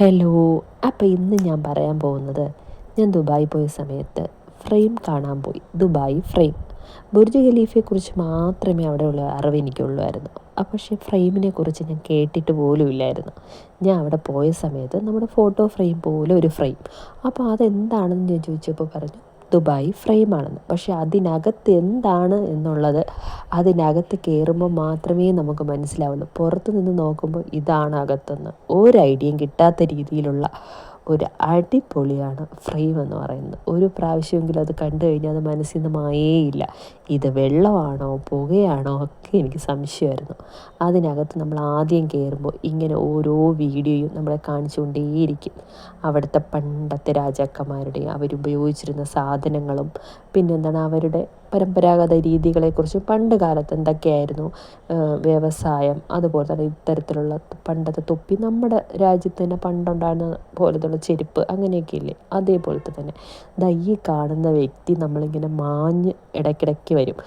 Hello അപ്പോൾ ഇന്ന് ഞാൻ പറയാൻ പോകുന്നത് ഞാൻ ദുബായി പോയ സമയത്ത് ഫ്രെയിം കാണാൻ പോയി. ദുബായ് ഫ്രെയിം ബുർജ് ഖലീഫയെക്കുറിച്ച് മാത്രമേ അവിടെയുള്ള അറിവ് എനിക്കുള്ളായിരുന്നു. പക്ഷേ ഫ്രെയിമിനെ കുറിച്ച് ഞാൻ കേട്ടിട്ട് പോലും ഇല്ലായിരുന്നു. ഞാൻ അവിടെ പോയ സമയത്ത് നമ്മുടെ ഫോട്ടോ ഫ്രെയിം പോലെ ഒരു ഫ്രെയിം അപ്പോൾ അതെന്താണെന്ന് ഞാൻ ചോദിച്ചപ്പോൾ പറഞ്ഞു ദുബായ് ഫ്രെയിമാണെന്ന്. പക്ഷേ അതിനകത്ത് എന്താണ് എന്നുള്ളത് അതിനകത്ത് കയറുമ്പോൾ മാത്രമേ നമുക്ക് മനസ്സിലാവുള്ളൂ. പുറത്തുനിന്ന് നോക്കുമ്പോൾ ഇതാണ് അകത്തെന്ന്. ഒരു ഐഡിയയും കിട്ടാത്ത രീതിയിലുള്ള ഒരു അടിപൊളിയാണ് ഫ്രെയിം എന്ന് പറയുന്നത്. ഒരു പ്രാവശ്യമെങ്കിലും അത് കണ്ടു കഴിഞ്ഞാൽ അത് മനസ്സിൽ നിന്ന് മായേയില്ല. ഇത് വെള്ളമാണോ പുകയാണോ ഒക്കെ എനിക്ക് സംശയമായിരുന്നു. അതിനകത്ത് നമ്മൾ ആദ്യം കയറുമ്പോൾ ഇങ്ങനെ ഓരോ വീഡിയോയും നമ്മളെ കാണിച്ചുകൊണ്ടേയിരിക്കും. അവിടുത്തെ പണ്ടത്തെ രാജാക്കന്മാരുടെയും അവരുപയോഗിച്ചിരുന്ന സാധനങ്ങളും പിന്നെന്താണ് അവരുടെ പരമ്പരാഗത രീതികളെക്കുറിച്ച് പണ്ട് കാലത്ത് എന്തൊക്കെയായിരുന്നു വ്യവസായം അതുപോലെ തന്നെ ഇത്തരത്തിലുള്ള പണ്ടത്തെ തൊപ്പി നമ്മുടെ രാജ്യത്ത് തന്നെ പണ്ടുണ്ടായിരുന്ന പോലത്തുള്ള ചെരുപ്പ് അങ്ങനെയൊക്കെ ഇല്ലേ? അതേപോലത്തെ തന്നെ. ദാ കാണുന്ന വ്യക്തി നമ്മളിങ്ങനെ മാഞ്ഞ് ഇടയ്ക്കിടയ്ക്ക് വരും.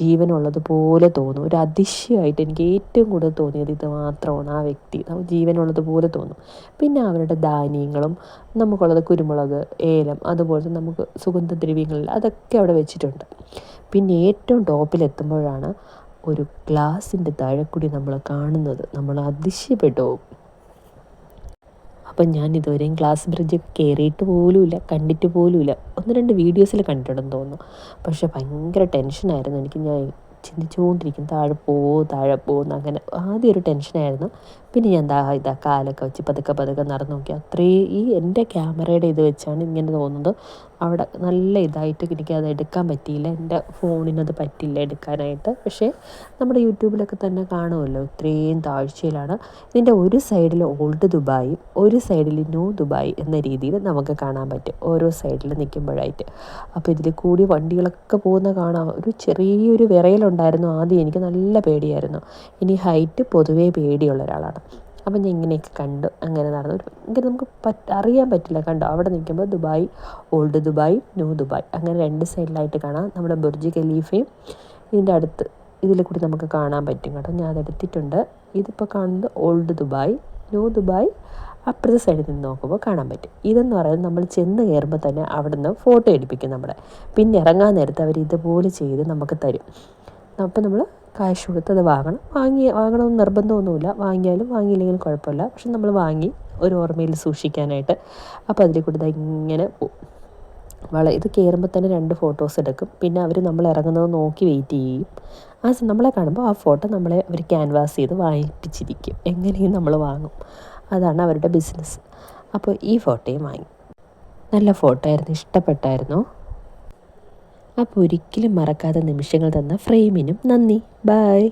ജീവനുള്ളതുപോലെ തോന്നും. ഒരു അതിശയമായിട്ട് എനിക്ക് ഏറ്റവും കൂടുതൽ തോന്നിയത് ഇത് മാത്രമാണ്. ആ വ്യക്തി ജീവനുള്ളതുപോലെ തോന്നും. പിന്നെ അവരുടെ ധാന്യങ്ങളും നമുക്കുള്ളത് കുരുമുളക് ഏലം അതുപോലത്തെ നമുക്ക് സുഗന്ധദ്രവ്യങ്ങളിൽ അതൊക്കെ അവിടെ വെച്ചിട്ടുണ്ട്. പിന്നെ ഏറ്റവും ടോപ്പിലെത്തുമ്പോഴാണ് ഒരു ഗ്ലാസിന്റെ താഴെക്കൂടി നമ്മൾ കാണുന്നത്. നമ്മൾ അതിശയപ്പെട്ടു അപ്പം ഞാൻ ഇതുവരെയും ഗ്ലാസ് ബ്രിഡ്ജ് കയറിയിട്ട് പോലുമില്ല കണ്ടിട്ട് പോലുമില്ല. ഒന്ന് രണ്ട് വീഡിയോസിൽ കണ്ടിട്ടുണ്ടെന്ന് തോന്നുന്നു. പക്ഷേ ഭയങ്കര ടെൻഷനായിരുന്നു എനിക്ക് ഞാൻ ചിന്തിച്ചുകൊണ്ടിരിക്കും താഴെ പോവോ താഴെ പോകുന്ന അങ്ങനെ ആദ്യം ഒരു ടെൻഷനായിരുന്നു പിന്നെ ഞാൻ ദാ ഇതാ കാലൊക്കെ വെച്ച് പതുക്കെ പതുക്കെ നടന്നു നോക്കി. അത്രയും ഈ എന്റെ ക്യാമറയുടെ ഇത് വെച്ചാണ് ഇങ്ങനെ തോന്നുന്നത്. അവിടെ നല്ല ഇതായിട്ട് എനിക്ക് അത് എടുക്കാൻ പറ്റിയില്ല. എന്റെ ഫോണിനത് പറ്റില്ല എടുക്കാനായിട്ട്. പക്ഷേ നമ്മുടെ യൂട്യൂബിലൊക്കെ തന്നെ കാണുമല്ലോ ഇത്രയും താഴ്ചയിലാണ്. ഇതിന്റെ ഒരു സൈഡിൽ ഓൾഡ് ദുബായും ഒരു സൈഡിൽ ന്യൂ ദുബായ് എന്ന രീതിയിൽ നമുക്ക് കാണാൻ പറ്റും. ഓരോ സൈഡിൽ നിൽക്കുമ്പോഴായിട്ട്. അപ്പോൾ ഇതിൽ കൂടി വണ്ടികളൊക്കെ പോകുന്ന കാണാം. ഒരു ചെറിയൊരു വിറയലുണ്ടായിരുന്നു. ആദ്യം എനിക്ക് നല്ല പേടിയായിരുന്നു. ഇനി ഹൈറ്റ് പൊതുവേ പേടിയുള്ള ഒരാളാണ്. അപ്പം ഞാൻ ഇങ്ങനെയൊക്കെ കണ്ടു. അങ്ങനെ നടന്നു. ഇങ്ങനെ നമുക്ക് പറ്റ അറിയാൻ പറ്റില്ല. കണ്ടോ? അവിടെ നിൽക്കുമ്പോൾ Dubai old Dubai new Dubai. അങ്ങനെ രണ്ട് സൈഡിലായിട്ട് കാണാം. നമ്മുടെ ബുർജ് ഖലീഫയും ഇതിന്റെ അടുത്ത് ഇതിൽ കൂടി നമുക്ക് കാണാൻ പറ്റും കേട്ടോ. ഞാൻ അതെടുത്തിട്ടുണ്ട് ഇതിപ്പോൾ കാണുന്നത് ഓൾഡ് ദുബായ് ന്യൂ ദുബായ്. അപ്പുറത്തെ സൈഡിൽ നിന്ന് നോക്കുമ്പോൾ കാണാൻ പറ്റും. ഇതെന്ന് പറയുന്നത് നമ്മൾ ചെന്ന് കയറുമ്പോൾ തന്നെ അവിടെ നിന്ന് ഫോട്ടോ എടുപ്പിക്കും നമ്മുടെ. പിന്നെ ഇറങ്ങാൻ നേരത്ത് അവർ ഇതുപോലെ ചെയ്ത് നമുക്ക് തരും. അപ്പോൾ നമ്മൾ കാശ് കൊടുത്ത് അത് വാങ്ങണം. വാങ്ങി വാങ്ങണമെന്ന് നിർബന്ധമൊന്നുമില്ല. വാങ്ങിയാലും വാങ്ങിയില്ലെങ്കിലും കുഴപ്പമില്ല. പക്ഷെ നമ്മൾ വാങ്ങി ഒരു ഓർമ്മയിൽ സൂക്ഷിക്കാനായിട്ട് അപ്പോൾ അതിൽ കൂടി ഇങ്ങനെ വള ഇത് കയറുമ്പോൾ തന്നെ രണ്ട് ഫോട്ടോസ് എടുക്കും. പിന്നെ അവർ നമ്മൾ ഇറങ്ങുന്നത് നോക്കി വെയിറ്റ് ചെയ്യും. ആ നമ്മളെ കാണുമ്പോൾ ആ ഫോട്ടോ നമ്മളെ അവർ ക്യാൻവാസ് ചെയ്ത് വാങ്ങിപ്പിച്ചിരിക്കും എങ്ങനെയും നമ്മൾ വാങ്ങും. അതാണ് അവരുടെ ബിസിനസ് അപ്പോൾ ഈ ഫോട്ടോയും വാങ്ങി. നല്ല ഫോട്ടോ ആയിരുന്നു ഇഷ്ടപ്പെട്ടായിരുന്നു. അപ്പോൾ ഒരിക്കലും മറക്കാത്ത നിമിഷങ്ങൾ തന്ന ഫ്രെയിമിനും നന്ദി. ബായ്